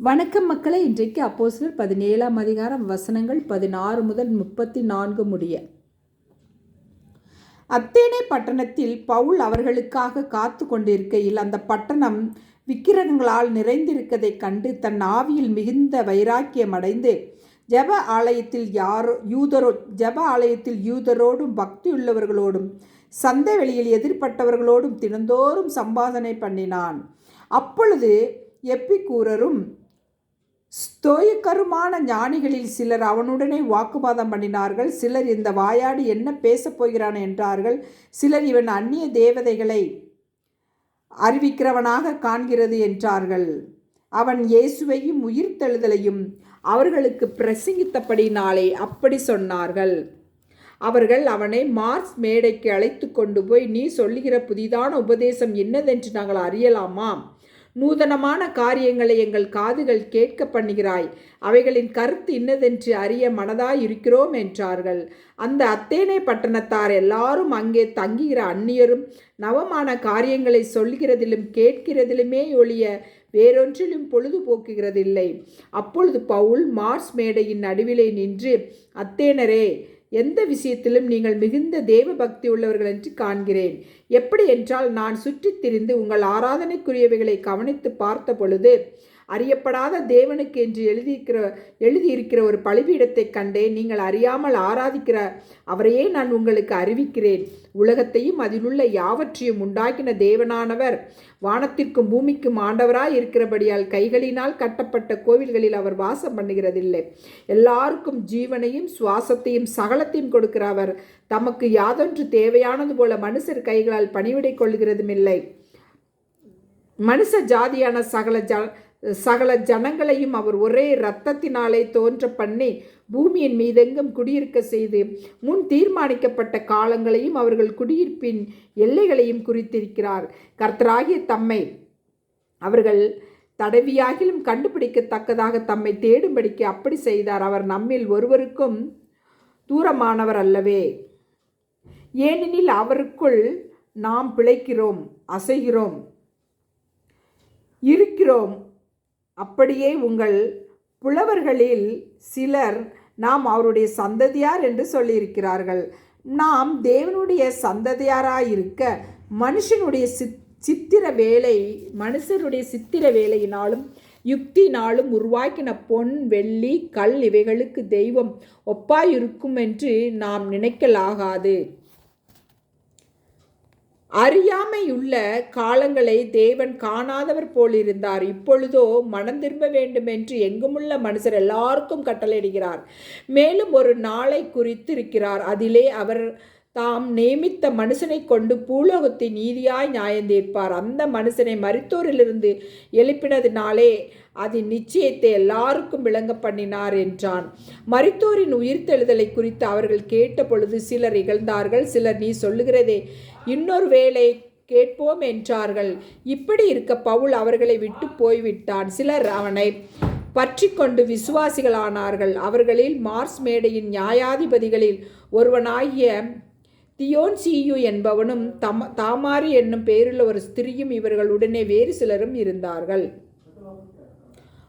வணக்கம் மக்களை இன்றைக்கு அப்போஸ்தலர் பதினேழாம் அதிகாரம் வசனங்கள் பதினாறு முதல் முப்பத்தி நான்கு முடிய. அத்தேனே பட்டணத்தில் பவுல் அவர்களுக்காக காத்து கொண்டிருக்கையில் அந்த பட்டணம் விக்கிரகங்களால் நிறைந்திருக்கதைக் கண்டு தன் ஆவியில் மிகுந்த வைராக்கியம் அடைந்து ஜெப ஆலயத்தில் யாரோ யூதரோ ஜெப ஆலயத்தில் யூதரோடும் பக்தியுள்ளவர்களோடும் சந்தை வெளியில் எதிர்பட்டவர்களோடும் தினந்தோறும் சம்பாதனை பண்ணினான். அப்பொழுது எப்பிக்கூரரும் ஸ்தோயக்கருமான ஞானிகளில் சிலர் அவனுடனே வாக்குவாதம் பண்ணினார்கள். சிலர் இந்த வாயாடி என்ன பேசப் போகிறான் என்றார்கள். சிலர் இவன் அந்நிய தேவதைகளை அறிவிக்கிறவனாக காண்கிறது என்றார்கள். அவன் இயேசுவையும் உயிர்த்தெழுதலையும் அவர்களுக்கு பிரசங்கித்தபடினாலே அப்படி சொன்னார்கள். அவர்கள் அவனை மார்ஸ் மேடைக்கு அழைத்து கொண்டு போய் நீ சொல்லுகிற புதிதான உபதேசம் என்னதென்று நாங்கள் அறியலாமா? நூதனமான காரியங்களை எங்கள் காதுகள் கேட்க பண்ணுகிறாய். அவைகளின் கருத்து இன்னதென்று அறிய மனதாய் இருக்கிறோம் என்றார்கள். அந்த அத்தேனை பட்டணத்தார் எல்லாரும் அங்கே தங்குகிற அந்நியரும் நவமான காரியங்களை சொல்கிறதிலும் கேட்கிறதிலுமே ஒழிய வேறொன்றிலும் பொழுதுபோக்குகிறதில்லை. அப்பொழுது பவுல் மார்ஸ் மேடையின் நடுவிலே நின்று அத்தேனரே எந்த விஷயத்திலும் நீங்கள் மிகுந்த தேவ பக்தி உள்ளவர்கள் என்று காண்கிறேன். எப்படி என்றால் நான் சுற்றித் திரிந்து உங்கள் ஆராதனைக்குரியவைகளை கவனித்து பார்த்த பொழுது அறியப்படாத தேவனுக்கு என்று எழுதியிருக்கிற எழுதியிருக்கிற ஒரு பழிபீடத்தை கண்டே நீங்கள் அறியாமல் ஆராதிக்கிற அவரையே நான் உங்களுக்கு அறிவிக்கிறேன். உலகத்தையும் அதிலுள்ள யாவற்றையும் உண்டாக்கின தேவனானவர் வானத்திற்கும் பூமிக்கும் ஆண்டவராய் இருக்கிறபடியால் கைகளினால் கட்டப்பட்ட கோவில்களில் அவர் வாசம் பண்ணுகிறதில்லை. எல்லாருக்கும் ஜீவனையும் சுவாசத்தையும் சகலத்தையும் கொடுக்கிற அவர் தமக்கு யாதொன்று தேவையானது போல மனுஷர் கைகளால் பணிவிடை கொள்கிறதும் இல்லை மனுஷ ஜாதியான சகல ஜ சகல ஜனங்களையும் அவர் ஒரே இரத்தத்தினாலே தோன்ற பண்ணி பூமியின் மீதெங்கும் குடியிருக்க செய்து முன் தீர்மானிக்கப்பட்ட காலங்களையும் அவர்கள் குடியிருப்பின் எல்லைகளையும் குறித்திருக்கிறார். கர்த்தராகிய தம்மை அவர்கள் தடவியாகிலும் கண்டுபிடிக்கத்தக்கதாக தம்மை தேடும்படிக்கு அப்படி செய்தார். அவர் நம்மில் ஒருவருக்கும் தூரமானவர் அல்லவே. ஏனெனில் அவருக்குள் நாம் பிழைக்கிறோம் அசைகிறோம் இருக்கிறோம். அப்படியே உங்கள் புலவர்களில் சிலர் நாம் அவருடைய சந்ததியார் என்று சொல்லியிருக்கிறார்கள். நாம் தேவனுடைய சந்ததியாராயிருக்க மனுஷனுடைய சித் சித்திர வேலை மனுஷனுடைய சித்திர வேலையினாலும் யுக்தினாலும் உருவாக்கின பொன் வெள்ளி கல் இவைகளுக்கு தெய்வம் ஒப்பாயிருக்கும் என்று நாம் நினைக்கலாகாது. அறியாமையுள்ள காலங்களை தேவன் காணாதவர் போலிருந்தார். இப்பொழுதோ மனம் திரும்ப வேண்டும் என்று எங்குமுள்ள மனுஷர் எல்லாருக்கும் கட்டளையிடுகிறார். மேலும் ஒரு நாளை குறித்து இருக்கிறார் அதிலே அவர் தாம் நியமித்த மனுஷனை கொண்டு பூலோகத்தை நீதியாய் நியாயந்தீர்ப்பார் அந்த மனுஷனை மருத்துவரிலிருந்து எழுப்பினதினாலே அதன் நிச்சயத்தை எல்லாருக்கும் விளங்க பண்ணினார் என்றான். மரித்தோரின் உயிர்த்தெழுதலை குறித்து அவர்கள் கேட்டபொழுது சிலர் இகழ்ந்தார்கள் சிலர் நீ சொல்லுகிறதே இன்னொரு வேளை கேட்போம் என்றார்கள். இப்படி இருக்க பவுல் அவர்களை விட்டு போய்விட்டான். சிலர் அவனை பற்றி கொண்டு விசுவாசிகளானார்கள். அவர்களில் மார்ஸ் மேடையின் நியாயாதிபதிகளில் ஒருவனாகிய தியோன் சியு என்பவனும் தம் தாமாரி என்னும் பெயருள்ள ஒரு ஸ்திரியும் இவர்களுடனே வேறு சிலரும் இருந்தார்கள்.